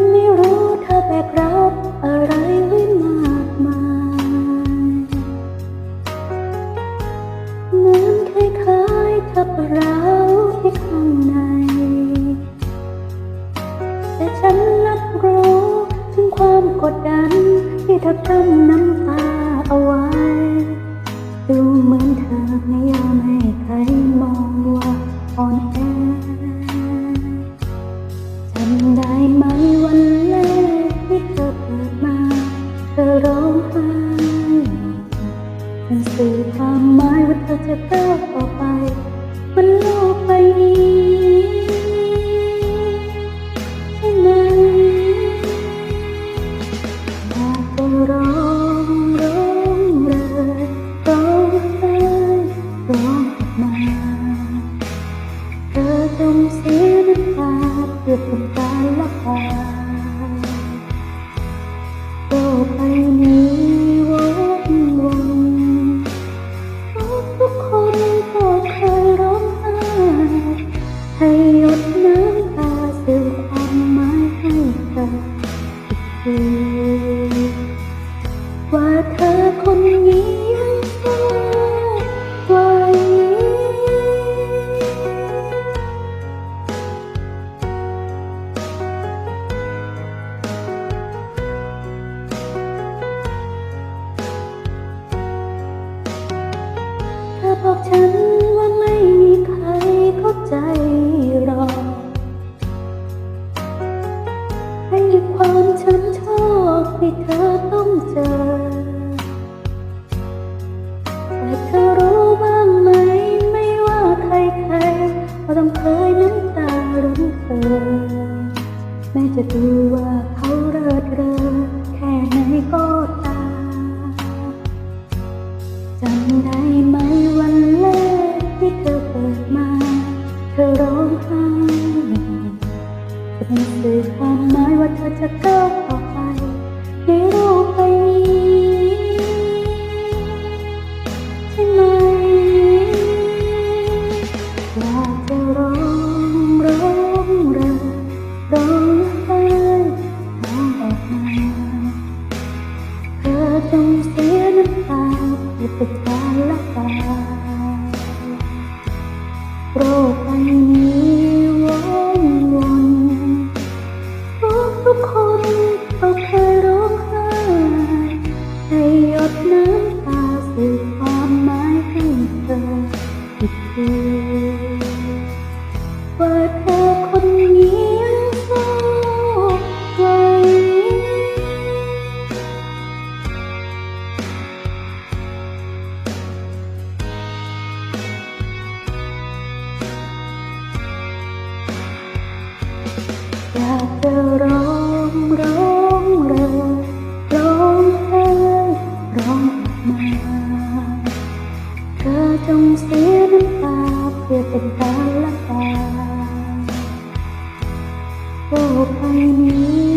ฉันไม่รู้เธอแบกรับอะไรไว้มากมายเหมือนคล้ายๆเธอประร้าที่ข้างใน แต่ฉันรับรู้ถึงความกดดันที่เธอกำน้ำตาเอาไว้ ดูเหมือนเธอไม่ยอมให้ใครมองว่า ไห้มันสื่อความหมายว่าเธอจะก้าวต่อไปบนโลกใบนี้ใช่ไหมอยากจะร้องร้องเลยร้องไห้ร้องออกมาเธอจงเสียน้ำตาเพื่อเป็นการละบายโลกใบ ว่าเธอคนนี้ยังสู้ไหวเธอบอกฉันว่าไม่มีใครเข้าใจ แม้จะดูว่าเขาเริดเรอแค่ไหนก็ตามจำได้ไหมวันแรกที่เธอเกิดมา เธอร้องไห้เป็นสื่อความหมายว่าเธอจะก้าวต่อไป โร เธอจงเสียน้ำตาเพื่อเป็นการละบายโลกใบนี้